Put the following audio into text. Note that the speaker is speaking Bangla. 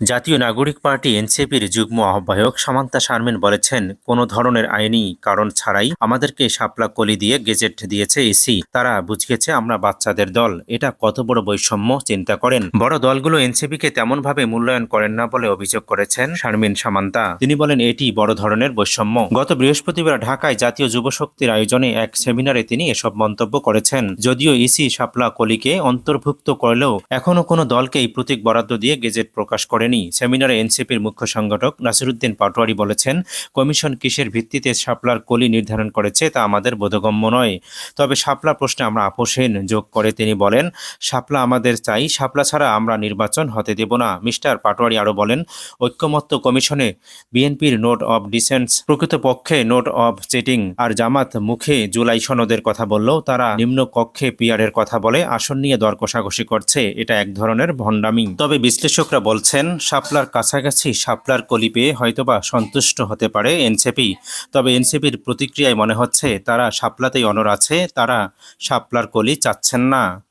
জাতীয় নাগরিক পার্টি এনসিপির যুগ্ম আহ্বায়ক সামান্তা শারমিন বলেছেন, কোনো ধরনের আইনি কারণ ছাড়াই আমাদেরকে শাপলা কলি দিয়ে গেজেট দিয়েছে ইসি তারা বুঝিয়েছে, আমরা বাচ্চাদের দল। এটা কত বড় বৈষম্য, চিন্তা করেন। বড় দলগুলো এনসিপিকে তেমনভাবে মূল্যায়ন করেন না বলে অভিযোগ করেছেন শারমিন সামান্তা। তিনি বলেন, এটি বড় ধরনের বৈষম্য। গত বৃহস্পতিবার ঢাকায় জাতীয় যুব শক্তির আয়োজনে এক সেমিনারে তিনি এসব মন্তব্য করেছেন। যদিও ইসি শাপলা কলিকে অন্তর্ভুক্ত করলেও এখনও কোনো দলকে এই প্রতীক বরাদ্দ দিয়ে গেজেট প্রকাশ করেনি সেমিনারে এনসিপির মুখ্য সংগঠক নাসিরুদ্দিন পাটোয়ারি বলেছেন, কমিশন কিসের ভিত্তিতে শাপলার কলি নির্ধারণ করেছে তা আমাদের বোধগম্য নয়। তবে শাপলা প্রশ্নে আমরা আপোষহীন যোগ করে তিনি বলেন, শাপলা আমাদের চাই, শাপলা ছাড়া আমরা নির্বাচন হতে দেব না। মিস্টার পাটোয়ারি আরও বলেন, ঐক্যমত্য কমিশনে বিএনপির নোট অব ডিসেন্স প্রকৃতপক্ষে নোট অব চেটিং আর জামাত মুখে জুলাই সনদের কথা বললেও তারা নিম্ন কক্ষে পিয়ারের কথা বলে আসন নিয়ে দর কষাকষি করছে। এটা এক ধরনের ভণ্ডামি। তবে বিশ্লেষকরা বলছেন শাপলার কাছাকাছি শাপলার কলি পেয়ে হয়তোবা সন্তুষ্ট হতে পারে এনসিপি। তবে এনসিপির প্রতিক্রিয়ায় মনে হচ্ছে, তারা শাপলাতেই অনর আছে, তারা শাপলার কলি চাচ্ছেন না।